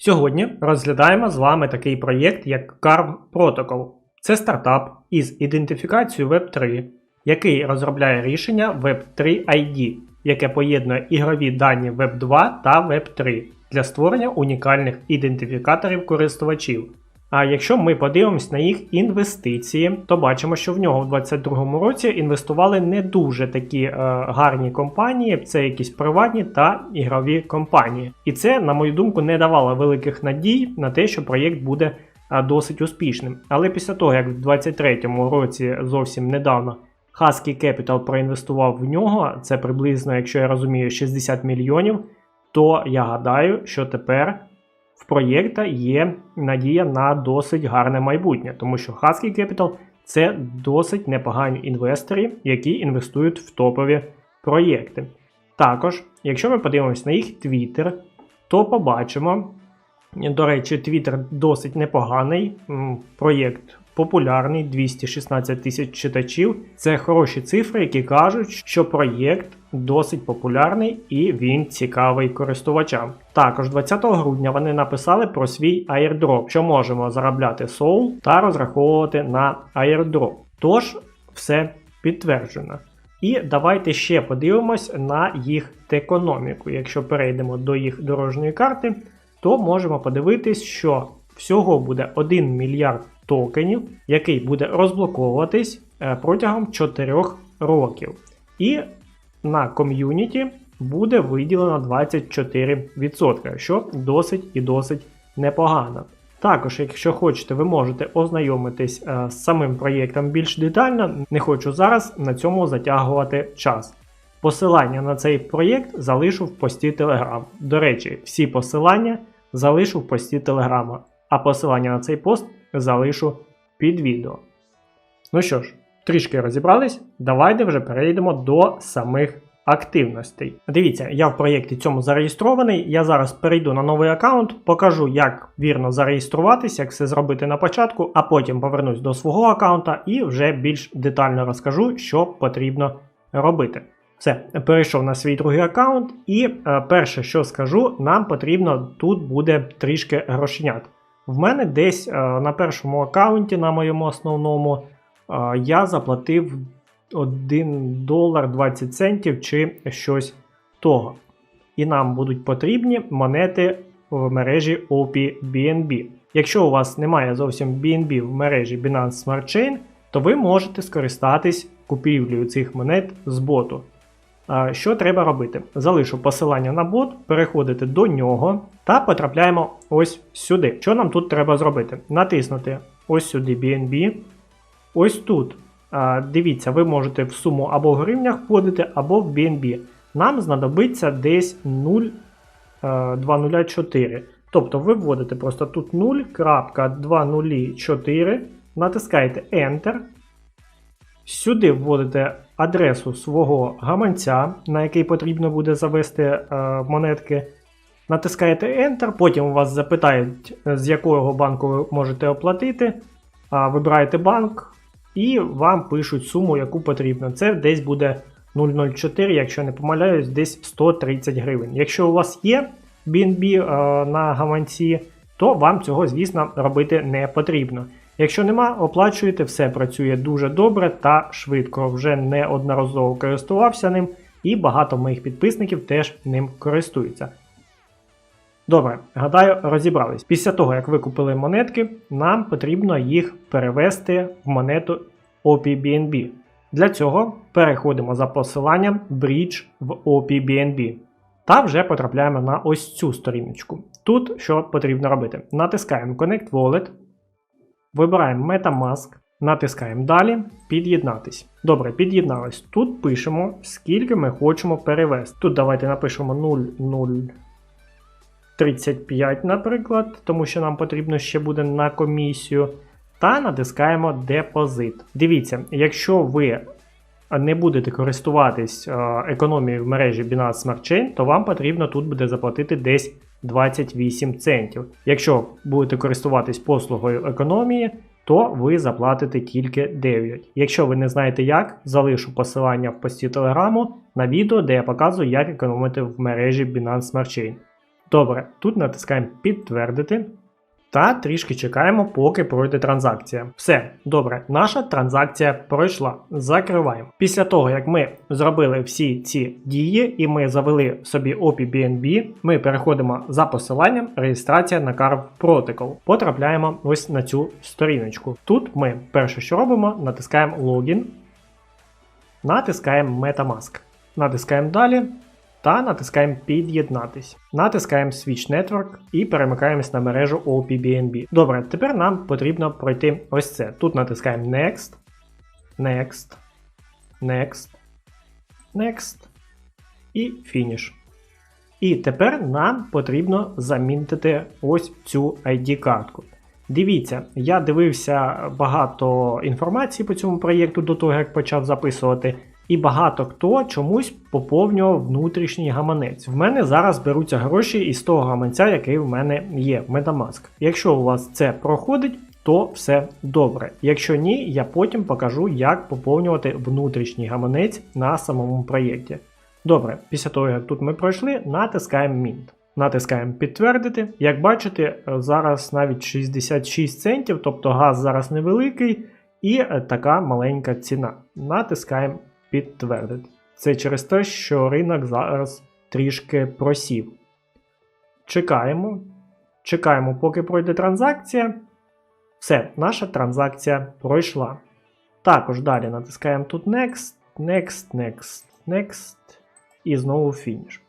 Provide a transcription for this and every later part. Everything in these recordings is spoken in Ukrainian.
Сьогодні розглядаємо з вами такий проєкт, як Carve Protocol. Це стартап із ідентифікацією Web3, який розробляє рішення Web3 ID, яке поєднує ігрові дані Web2 та Web3 для створення унікальних ідентифікаторів користувачів. А якщо ми подивимось на їх інвестиції, то бачимо, що в нього в 2022 році інвестували не дуже такі е, гарні компанії, це якісь приватні та ігрові компанії. І це, на мою думку, не давало великих надій на те, що проєкт буде е, досить успішним. Але після того, як в 2023 році зовсім недавно Husky Capital проінвестував в нього, це приблизно, якщо я розумію, 60 мільйонів, то я гадаю, що тепер в проєкта є надія на досить гарне майбутнє, тому що Husky Capital це досить непогані інвестори, які інвестують в топові проєкти. Також, якщо ми подивимось на їх Twitter, то побачимо. До речі, Twitter досить непоганий. Проєкт популярний, 216 тисяч читачів. Це хороші цифри, які кажуть, що проєкт досить популярний і він цікавий користувачам. Також 20 грудня вони написали про свій airdrop, що можемо заробляти Soul та розраховувати на airdrop. Тож, все підтверджено. І давайте ще подивимось на їх економіку. Якщо перейдемо до їх дорожньої карти, то можемо подивитись, що всього буде 1 мільярд токенів, який буде розблоковуватись е, протягом 4 років. І на ком'юніті буде виділено 24%, що досить і досить непогано. Також, якщо хочете, ви можете ознайомитись е, з самим проєктом більш детально. Не хочу зараз на цьому затягувати час. Посилання на цей проєкт залишу в пості Telegram. До речі, всі посилання залишу в пості Telegram, а посилання на цей пост залишу під відео. Ну що ж, трішки розібрались, давайте вже перейдемо до самих активностей. Дивіться, я в проєкті цьому зареєстрований. Я зараз перейду на новий аккаунт, покажу, як вірно зареєструватися, як все зробити на початку, а потім повернусь до свого аккаунта і вже більш детально розкажу, що потрібно робити. Все, перейшов на свій другий аккаунт, і е, перше, що скажу, нам потрібно тут буде трішки грошенят. В мене десь е, на першому аккаунті, на моєму основному, е, я заплатив 1 долар 20 центів чи щось того. І нам будуть потрібні монети в мережі OPBNB. Якщо у вас немає зовсім BNB в мережі Binance Smart Chain, то ви можете скористатись купівлею цих монет з боту. Що треба робити? Залишу посилання на бот, переходите до нього та потрапляємо ось сюди. Що нам тут треба зробити? Натиснути ось сюди BNB. Ось тут. Дивіться, ви можете в суму або в гривнях вводити, або в BNB. Нам знадобиться десь 0,204. Тобто ви вводите просто тут 0.204, натискаєте Enter. Сюди вводите адресу свого гаманця, на який потрібно буде завести е, монетки. Натискаєте Enter, потім вас запитають, з якого банку ви можете оплатити. А, Вибираєте банк і вам пишуть суму, яку потрібно. Це десь буде 004, якщо не помиляюсь, десь 130 гривень. Якщо у вас є BNB е, на гаманці, то вам цього, звісно, робити не потрібно. Якщо нема, оплачуєте, все працює дуже добре та швидко. Вже неодноразово користувався ним, і багато моїх підписників теж ним користуються. Добре, гадаю, розібрались. Після того, як ви купили монетки, нам потрібно їх перевести в монету OPBNB. Для цього переходимо за посиланням Bridge в OPBNB. Та вже потрапляємо на ось цю сторіночку. Тут що потрібно робити? Натискаємо Connect Wallet, вибираємо Metamask, Натискаємо далі, під'єднатись. Добре, під'єднались. Тут пишемо, скільки ми хочемо перевести. Тут давайте напишемо 0,035, наприклад, тому що нам потрібно ще буде на комісію. Та натискаємо депозит. Дивіться, якщо ви не будете користуватись е, економією в мережі Binance Smart Chain, то вам потрібно тут буде заплатити десь 28 центів. Якщо будете користуватись послугою економії, то ви заплатите тільки 9. Якщо ви не знаєте як, залишу посилання в пості телеграму на відео, де я показую, як економити в мережі Binance Smart Chain. Добре, тут натискаємо підтвердити. Та трішки чекаємо, поки пройде транзакція. Все, добре, наша транзакція пройшла. Закриваємо. Після того, як ми зробили всі ці дії і ми завели собі OPI BNB, ми переходимо за посиланням реєстрація на Carve Protocol. Потрапляємо ось на цю сторіночку. Тут ми перше, що робимо, натискаємо логін, натискаємо Metamask. Натискаємо далі та натискаємо під'єднатись. Натискаємо Switch Network і перемикаємось на мережу OPBNB. Добре, тепер нам потрібно пройти ось це. Тут натискаємо Next, Next, Next, Next і Finish. І тепер нам потрібно замінити ось цю ID-картку. Дивіться, я дивився багато інформації по цьому проєкту до того, як почав записувати. І багато хто чомусь поповнював внутрішній гаманець. В мене зараз беруться гроші із того гаманця, який в мене є, Metamask. Якщо у вас це проходить, то все добре. Якщо ні, я потім покажу, як поповнювати внутрішній гаманець на самому проєкті. Добре, після того, як тут ми пройшли, натискаємо Mint. Натискаємо підтвердити. Як бачите, зараз навіть 66 центів, тобто газ зараз невеликий, і така маленька ціна. Натискаємо підтвердити. Це через те, що ринок зараз трішки просів. Чекаємо. Чекаємо, поки пройде транзакція. Все, наша транзакція пройшла. Також далі натискаємо тут Next, Next, Next, Next і знову фініш.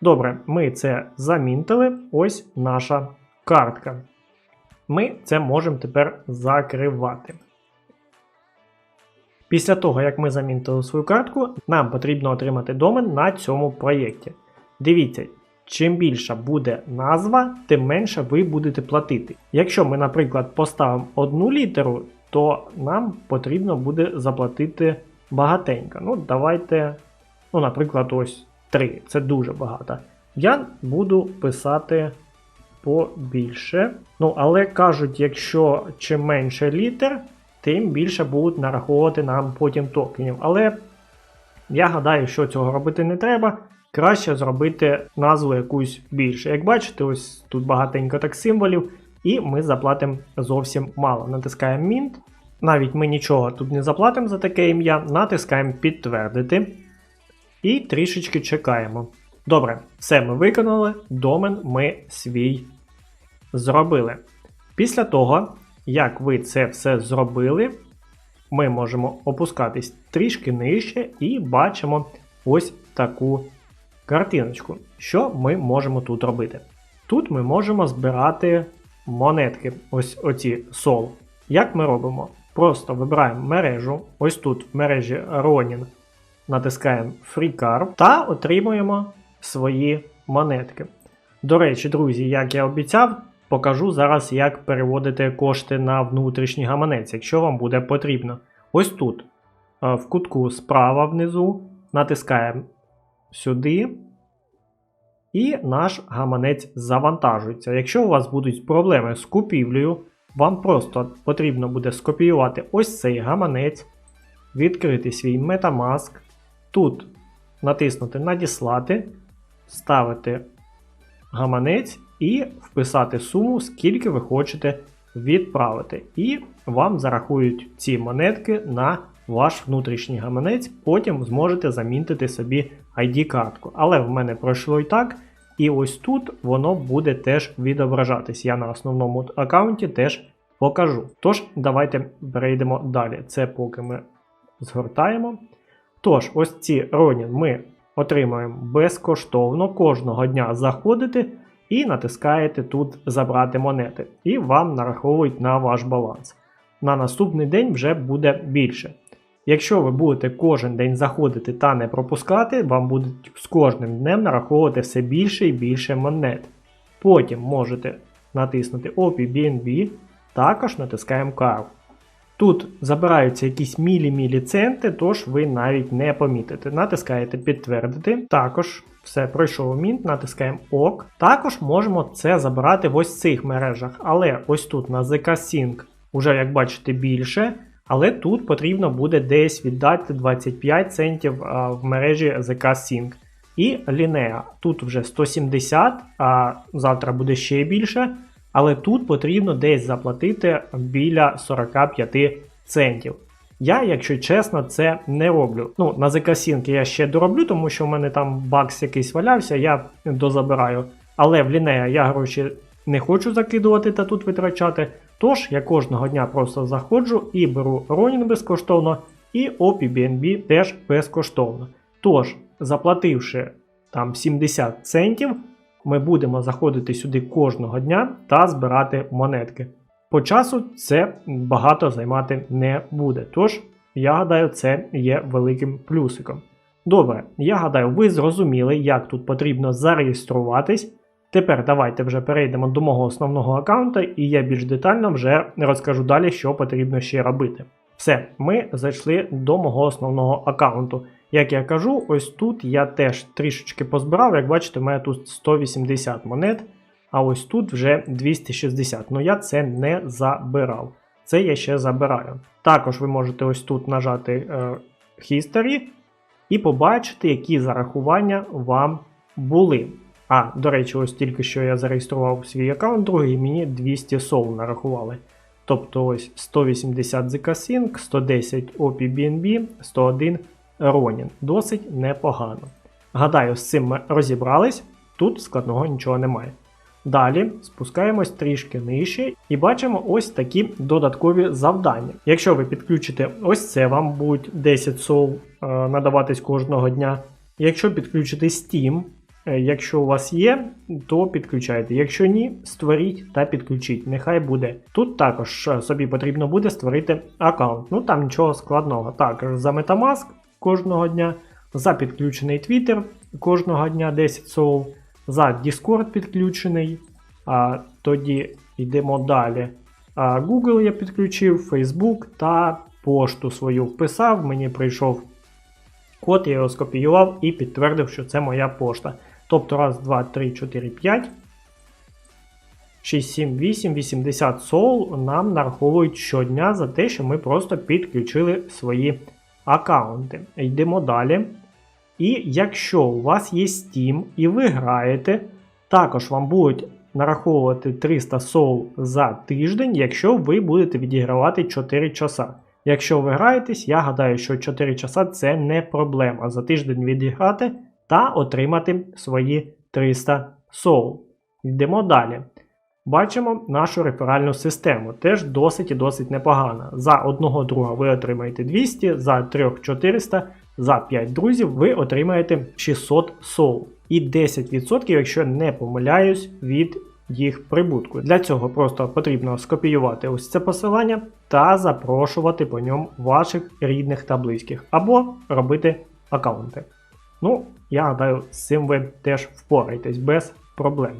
Добре, ми це замінтили. Ось наша картка. Ми це можемо тепер закривати. Після того, як ми замінтили свою картку, нам потрібно отримати домен на цьому проєкті. Дивіться, чим більша буде назва, тим менше ви будете платити. Якщо ми, наприклад, поставимо одну літеру, то нам потрібно буде заплатити багатенько. Ну, давайте, ну, наприклад, ось 3. Це дуже багато. Я буду писати побільше. Ну, але кажуть, якщо чим менше літер, тим більше будуть нараховувати нам потім токенів. Але я гадаю, що цього робити не треба. Краще зробити назву якусь більше. Як бачите, ось тут багатенько так символів, і ми заплатимо зовсім мало. Натискаємо Mint. Навіть ми нічого тут не заплатимо за таке ім'я, натискаємо підтвердити. І трішечки чекаємо. Добре, все ми виконали, домен ми свій зробили. Після того, як ви це все зробили, ми можемо опускатись трішки нижче і бачимо ось таку картиночку. Що ми можемо тут робити? Тут ми можемо збирати монетки, ось оці сол. Як ми робимо? Просто вибираємо мережу, ось тут в мережі Ronin натискаємо FreeCarve та отримуємо свої монетки. До речі, друзі, як я обіцяв, Покажу зараз, як переводити кошти на внутрішній гаманець, якщо вам буде потрібно. Ось тут, е, в кутку справа внизу, натискаємо сюди. І наш гаманець завантажується. Якщо у вас будуть проблеми з купівлею, вам просто потрібно буде скопіювати ось цей гаманець, відкрити свій Metamask, тут натиснути Надіслати, ставити гаманець і вписати суму, скільки ви хочете відправити. І вам зарахують ці монетки на ваш внутрішній гаманець, потім зможете замінити собі ID-картку. Але в мене пройшло і так. І ось тут воно буде теж відображатись. Я на основному аккаунті теж покажу. Тож, давайте перейдемо далі. Це поки ми згортаємо. Тож, ось ці Ronin ми отримуємо безкоштовно кожного дня заходити і натискаєте тут Забрати монети, і вам нараховують на ваш баланс. на наступний день вже буде більше. Якщо ви будете кожен день заходити та не пропускати, вам будуть з кожним днем нараховувати все більше і більше монет. Потім можете натиснути OPI BNB, також натискаємо Carve. Тут забираються якісь мілі-мілі центи, тож ви навіть не помітите. Натискаєте підтвердити. Також все пройшов мінт, натискаємо ОК. Також можемо це забирати в ось цих мережах. Але ось тут на ZK Sync уже, як бачите, більше. Але тут потрібно буде десь віддати 25 центів а, в мережі ZK Sync. І Linea. Тут вже 170, а завтра буде ще більше. Але тут потрібно десь заплатити біля 45 центів. Я, якщо чесно, це не роблю. Ну, на Sync я ще дороблю, тому що в мене там бакс якийсь валявся, я дозабираю. Але в Linea я гроші не хочу закидувати та тут витрачати. Тож я кожного дня просто заходжу і беру Ronin безкоштовно, і OPI BNB теж безкоштовно. Тож, заплативши там 70 центів, ми будемо заходити сюди кожного дня та збирати монетки. По часу це багато займати не буде. Тож, я гадаю, це є великим плюсиком. Добре, я гадаю, ви зрозуміли, як тут потрібно зареєструватись. Тепер давайте вже перейдемо до мого основного аккаунта, і я більш детально вже розкажу далі, що потрібно ще робити. Все, ми зайшли до мого основного аккаунту. Як я кажу, ось тут я теж трішечки позбирав. Як бачите, у мене тут 180 монет, а ось тут вже 260. Ну я це не забирав. Це я ще забираю. Також ви можете ось тут нажати е, History і побачити, які зарахування вам були. А, до речі, ось тільки що я зареєстрував свій аккаунт, другий мені 200 сол нарахували. Тобто ось 180 ZK Sync, 110 OPI BNB, 101 Ronin. Досить непогано. Гадаю, з цим ми розібрались, тут складного нічого немає. Далі спускаємось трішки нижче і бачимо ось такі додаткові завдання. Якщо ви підключите ось це, вам будуть 10 сол е, надаватись кожного дня. Якщо підключите Steam, е, якщо у вас є, то підключайте. Якщо ні, створіть та підключіть. Нехай буде. Тут також е, собі потрібно буде створити аккаунт. Ну там нічого складного. Також за Metamask кожного дня, за підключений Twitter кожного дня 10 сол, за Discord підключений. А, Тоді йдемо далі. А, Google я підключив, Facebook та пошту свою вписав. Мені прийшов код, я його скопіював і підтвердив, що це моя пошта. Тобто, раз, два, три, 4, 5. 6, 7, 8, 80 сол нам нараховують щодня за те, що ми просто підключили свої аккаунти. Йдемо далі. І якщо у вас є Steam і ви граєте, також вам будуть нараховувати 300 сол за тиждень, якщо ви будете відігравати 4 часа. Якщо ви граєтесь, я гадаю, що 4 часа це не проблема за тиждень відіграти та отримати свої 300 сол. Йдемо далі. Бачимо нашу реферальну систему. Теж досить і досить непогана. За одного друга ви отримаєте 200, за 3 400, за 5 друзів ви отримаєте 600 сол. І 10%, якщо не помиляюсь, від їх прибутку. Для цього просто потрібно скопіювати ось це посилання та запрошувати по ньому ваших рідних та близьких, або робити аккаунти. Ну, я гадаю, з цим ви теж впораєтесь без проблем.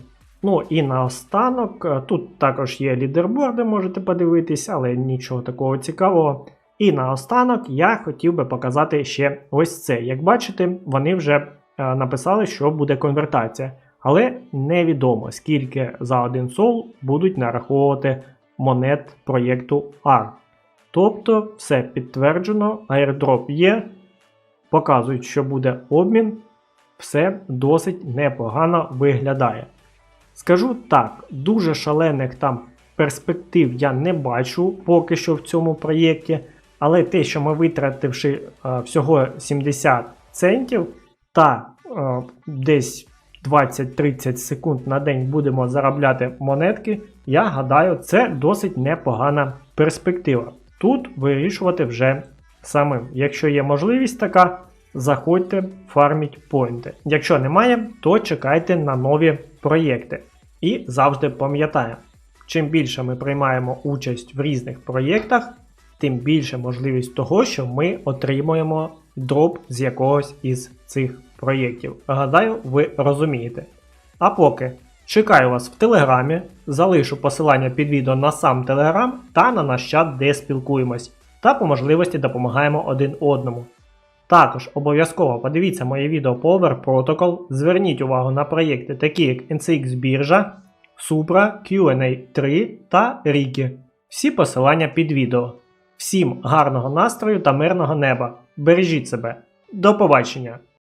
Ну і наостанок, е, тут також є лідерборди, можете подивитись, але нічого такого цікавого. І наостанок я хотів би показати ще ось це. Як бачите, вони вже е, написали, що буде конвертація. Але невідомо, скільки за один сол будуть нараховувати монет проєкту AR. Тобто, все підтверджено, airdrop є, показують, що буде обмін, все досить непогано виглядає. Скажу так, дуже шалених там перспектив я не бачу поки що в цьому проєкті, але те, що ми витративши е, всього 70 центів та е, десь 20-30 секунд на день будемо заробляти монетки, я гадаю, це досить непогана перспектива. Тут вирішувати вже самим. Якщо є можливість така, заходьте, фарміть поінти. Якщо немає, то чекайте на нові проєкти. І завжди пам'ятаємо, Чим більше ми приймаємо участь в різних проєктах, тим більше можливість того, що ми отримуємо дроп з якогось із цих проєктів. Гадаю, ви розумієте. А поки чекаю вас в Телеграмі, залишу посилання під відео на сам Телеграм та на наш чат, де спілкуємось, та по можливості допомагаємо один одному. Також обов'язково подивіться моє відео по Over Protocol, зверніть увагу на проєкти такі як NCX біржа, Supra, Q&A 3 та Riki. Всі посилання під відео. Всім гарного настрою та мирного неба. Бережіть себе. До побачення!